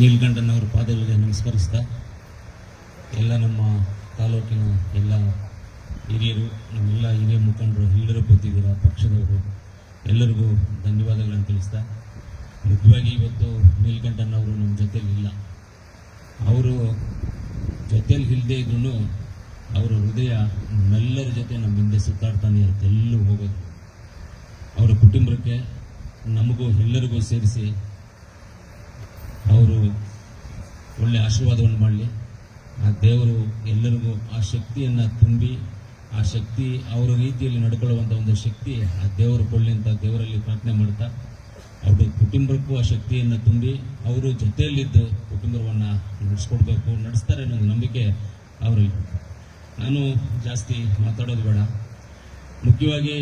ನೀಲ್ಕಂಠನವರ ಪಾದಗಳಿಗೆ ನಮಸ್ಕರಿಸ್ತಾ, ಎಲ್ಲ ನಮ್ಮ ತಾಲೂಕಿನ ಎಲ್ಲ ಹಿರಿಯರು, ನಮ್ಮೆಲ್ಲ ಹಿರಿಯ ಮುಖಂಡರು, ಎಲ್ಲರೂ ಬಂದಿದ್ದೀರ, ಪಕ್ಷದವರು. ಎಲ್ಲರಿಗೂ ಧನ್ಯವಾದಗಳನ್ನು ತಿಳಿಸ್ತಾ ಮುಖ್ಯವಾಗಿ ಇವತ್ತು ನೀಲ್ಕಂಠನವರು ನಮ್ಮ ಜೊತೆಲಿ ಇಲ್ಲ. ಅವರು ಜೊತೆಲಿ ಇಲ್ಲದೆ ಇದ್ರೂ ಅವರ ಹೃದಯ ನಮ್ಮೆಲ್ಲರ ಜೊತೆ ನಮ್ಮ ಹಿಂದೆ ಸುತ್ತಾಡ್ತಾನೆ ಇರುತ್ತೆ, ಎಲ್ಲೂ ಹೋಗೋದು ಅವರ ಕುಟುಂಬಕ್ಕೆ ನಮಗೂ ಎಲ್ಲರಿಗೂ ಸೇರಿಸಿ ಅವರು ಒಳ್ಳೆ ಆಶೀರ್ವಾದವನ್ನು ಮಾಡಲಿ. ಆ ದೇವರು ಎಲ್ಲರಿಗೂ ಆ ಶಕ್ತಿಯನ್ನು ತುಂಬಿ, ಆ ಶಕ್ತಿ ಅವರ ರೀತಿಯಲ್ಲಿ ನಡ್ಕೊಳ್ಳುವಂಥ ಒಂದು ಶಕ್ತಿ ಆ ದೇವರು ಕೊಡಲಿ ಅಂತ ದೇವರಲ್ಲಿ ಪ್ರಾರ್ಥನೆ ಮಾಡ್ತಾ, ಅವರು ಕುಟುಂಬಕ್ಕೂ ಆ ಶಕ್ತಿಯನ್ನು ತುಂಬಿ, ಅವರು ಜೊತೆಯಲ್ಲಿದ್ದು ಕುಟುಂಬವನ್ನು ನಡೆಸ್ಕೊಡ್ಬೇಕು, ನಡೆಸ್ತಾರೆ ಅನ್ನೋ ನಂಬಿಕೆ ಅವರಲ್ಲಿ. ನಾನು ಜಾಸ್ತಿ ಮಾತಾಡೋದು ಬೇಡ. ಮುಖ್ಯವಾಗಿ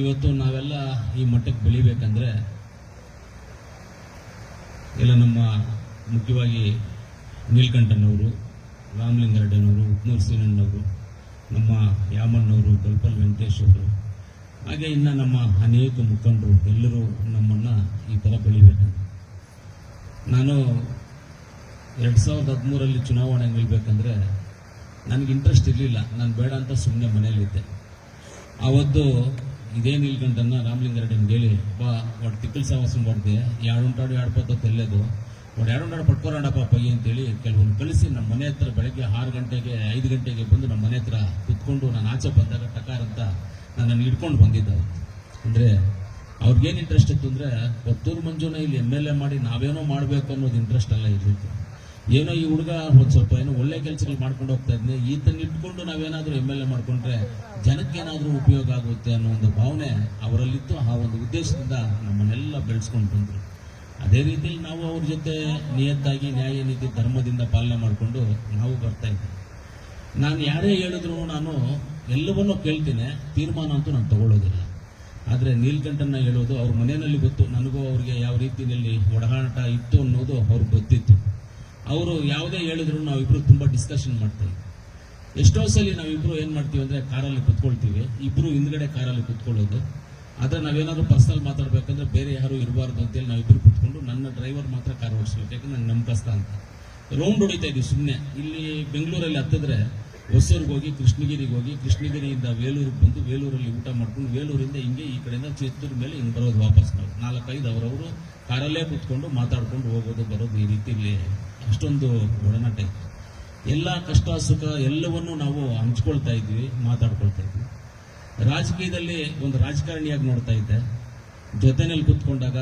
ಇವತ್ತು ನಾವೆಲ್ಲ ಈ ಮಟ್ಟಕ್ಕೆ ಬೆಳಿಬೇಕಂದ್ರೆ ಎಲ್ಲ ನಮ್ಮ ಮುಖ್ಯವಾಗಿ ನೀಲ್ಕಂಠನವರು, ರಾಮಲಿಂಗರೆಡ್ಡನವರು ಉತ್ನೂರು ಸೀನಣ್ಣವರು, ನಮ್ಮ ಯಾಮಣ್ಣವರು ಗಲ್ಪಲ್ ವೆಂಕಟೇಶ್ ಅವರು. ಹಾಗೆ ಇನ್ನು ನಮ್ಮ ಅನೇಕ ಮುಖಂಡರು, ಎಲ್ಲರೂ ನಮ್ಮನ್ನು ಈ ಥರ ಬೆಳಿಬೇಕು ನಾನು ಎರಡು ಸಾವಿರದ ಹದಿಮೂರಲ್ಲಿ ಚುನಾವಣೆ ನಿಲ್ಬೇಕಂದ್ರೆ ನನಗೆ ಇಂಟ್ರೆಸ್ಟ್ ಇರಲಿಲ್ಲ. ನಾನು ಬೇಡ ಅಂತ ಸುಮ್ಮನೆ ಮನೇಲಿದ್ದೆ ಆವತ್ತು ನೀಲ್ಕಂಠನ ರಾಮಲಿಂಗಾರೆಡ್ಡಿನ ಹೇಳಿ ಅಪ್ಪ ಒಟ್ಟು ತಿಕ್ಕಲ್ ಎರಡು ಉಂಟಾಡು ಎರಡು ಪತ್ತ ತೆಲ್ಲೆದು. ಒಟ್ಟು ಎರಡು ಉಂಟಾಡು ಪಟ್ಕೋರಾಡಪ್ಪ ಪಯ್ಯ ಅಂತೇಳಿ ಕೆಲವೊಂದು ಕಲಿಸಿ ನಮ್ಮ ಮನೆ ಹತ್ರ ಬೆಳಗ್ಗೆ ಆರು ಗಂಟೆಗೆ, ಐದು ಗಂಟೆಗೆ ಬಂದು ನಮ್ಮ ಮನೆ ಹತ್ರ ಕುತ್ಕೊಂಡು ನಾನು ಆಚೆ ಬಂದಾಗ ಟಕಾರ ಅಂತ ನನ್ನನ್ನು ಹಿಡ್ಕೊಂಡು ಬಂದಿದ್ದ ಅಂದರೆ ಅವ್ರಿಗೇನು ಇಂಟ್ರೆಸ್ಟ್ ಇತ್ತು ಅಂದರೆ ಒತ್ತೂರು ಮಂಜುನ ಇಲ್ಲಿ ಎಂ ಎಲ್ ಎ ಮಾಡಿ ನಾವೇನೋ ಮಾಡಬೇಕು ಅನ್ನೋದು ಇಂಟ್ರೆಸ್ಟ್ ಅಲ್ಲ ಇರಲಿತ್ತು ಏನೋ ಈ ಹುಡುಗ ಒಂದು ಸ್ವಲ್ಪ ಏನೋ ಒಳ್ಳೆ ಕೆಲಸಗಳು ಮಾಡ್ಕೊಂಡು ಹೋಗ್ತಾ ಇದ್ದೆ ಈತನ ಇಟ್ಕೊಂಡು ನಾವೇನಾದರೂ ಎಂ ಎಲ್ ಎ ಮಾಡ್ಕೊಂಡ್ರೆ ಜನಕ್ಕೇನಾದರೂ ಉಪಯೋಗ ಆಗುತ್ತೆ ಅನ್ನೋ ಒಂದು ಭಾವನೆ ಅವರಲ್ಲಿತ್ತು. ಆ ಒಂದು ಉದ್ದೇಶದಿಂದ ನಮ್ಮನ್ನೆಲ್ಲ ಬೆಳೆಸ್ಕೊಂಡು ಬಂದರು. ಅದೇ ರೀತಿಯಲ್ಲಿ ನಾವು ಅವ್ರ ಜೊತೆ ನಿಯತ್ತಾಗಿ ನ್ಯಾಯ ನೀತಿ ಧರ್ಮದಿಂದ ಪಾಲನೆ ಮಾಡಿಕೊಂಡು ನಾವು ಬರ್ತಾ ಇದ್ದೀವಿ ನಾನು ಯಾರೇ ಹೇಳಿದ್ರು ನಾನು ಎಲ್ಲವನ್ನೂ ಕೇಳ್ತೀನಿ. ತೀರ್ಮಾನ ಅಂತೂ ನಾನು ತಗೊಳ್ಳೋದಿಲ್ಲ. ಆದರೆ ನೀಲ್ಕಂಠನ ಹೇಳೋದು ಅವ್ರ ಮನೆಯಲ್ಲಿ ಗೊತ್ತು. ನನಗೂ ಅವ್ರಿಗೆ ಯಾವ ರೀತಿಯಲ್ಲಿ ಒಡಹಾಟ ಇತ್ತು ಅನ್ನೋದು ಅವ್ರಿಗೆ ಗೊತ್ತಿತ್ತು. ಅವರು ಯಾವುದೇ ಹೇಳಿದ್ರು ನಾವಿಬ್ರು ತುಂಬ ಡಿಸ್ಕಷನ್ ಮಾಡ್ತೀವಿ. ಎಷ್ಟೋ ಸಲ ನಾವಿಬ್ರು ಏನು ಮಾಡ್ತೀವಿ ಅಂದರೆ ಕಾರಲ್ಲಿ ಕುತ್ಕೊಳ್ತೀವಿ. ಇಬ್ಬರು ಹಿಂದ್ಗಡೆ ಕಾರಲ್ಲಿ ಕುತ್ಕೊಳ್ಳೋದು. ಆದರೆ ನಾವೇನಾದ್ರು ಪರ್ಸನಲ್ ಮಾತಾಡ್ಬೇಕಂದ್ರೆ ಬೇರೆ ಯಾರು ಇರಬಾರ್ದು ಅಂತೇಳಿ ನಾವಿಬ್ರು ಕುತ್ಕೊಂಡು ನನ್ನ ಡ್ರೈವರ್ ಮಾತ್ರ ಕಾರ್ ಓಡಿಸ್ಬೇಕು. ಯಾಕಂದ್ರೆ ನಂಗೆ ನಂಬಸ್ತ ಅಂತ. ರೌಂಡ್ ಹೊಡಿತಾ ಇದ್ವಿ ಸುಮ್ಮನೆ ಇಲ್ಲಿ ಬೆಂಗಳೂರಲ್ಲಿ ಹತ್ತಿದ್ರೆ ಹೊಸೂರಿಗೆ ಹೋಗಿ, ಕೃಷ್ಣಗಿರಿಗೆ ಹೋಗಿ, ಕೃಷ್ಣಗಿರಿಯಿಂದ ವೇಲೂರಿಗೆ ಬಂದು ವೇಲೂರಲ್ಲಿ ಊಟ ಮಾಡ್ಕೊಂಡು ವೇಲೂರಿಂದ ಹಿಂಗೆ ಈ ಕಡೆಯಿಂದ ಚಿತ್ತೂರು ಮೇಲೆ ಹಿಂಗೆ ಬರೋದು ವಾಪಸ್ ನಾವು. ನಾಲ್ಕೈದು ಅವರವರು ಕಾರಲ್ಲೇ ಕುತ್ಕೊಂಡು ಮಾತಾಡ್ಕೊಂಡು ಹೋಗೋದು ಬರೋದು ಈ ರೀತಿಯಲ್ಲಿ ಅಷ್ಟೊಂದು ಒಡನಾಟ ಇತ್ತು. ಎಲ್ಲ ಕಷ್ಟ, ಸುಖ ಎಲ್ಲವನ್ನೂ ನಾವು ಹಂಚ್ಕೊಳ್ತಾ ಇದ್ವಿ, ಮಾತಾಡ್ಕೊಳ್ತಾ ಇದ್ವಿ. ರಾಜಕೀಯದಲ್ಲಿ ಒಂದು ರಾಜಕಾರಣಿಯಾಗಿ ನೋಡ್ತಾ ಇದ್ದೆ. ಜೊತೆನಲ್ಲಿ ಕೂತ್ಕೊಂಡಾಗ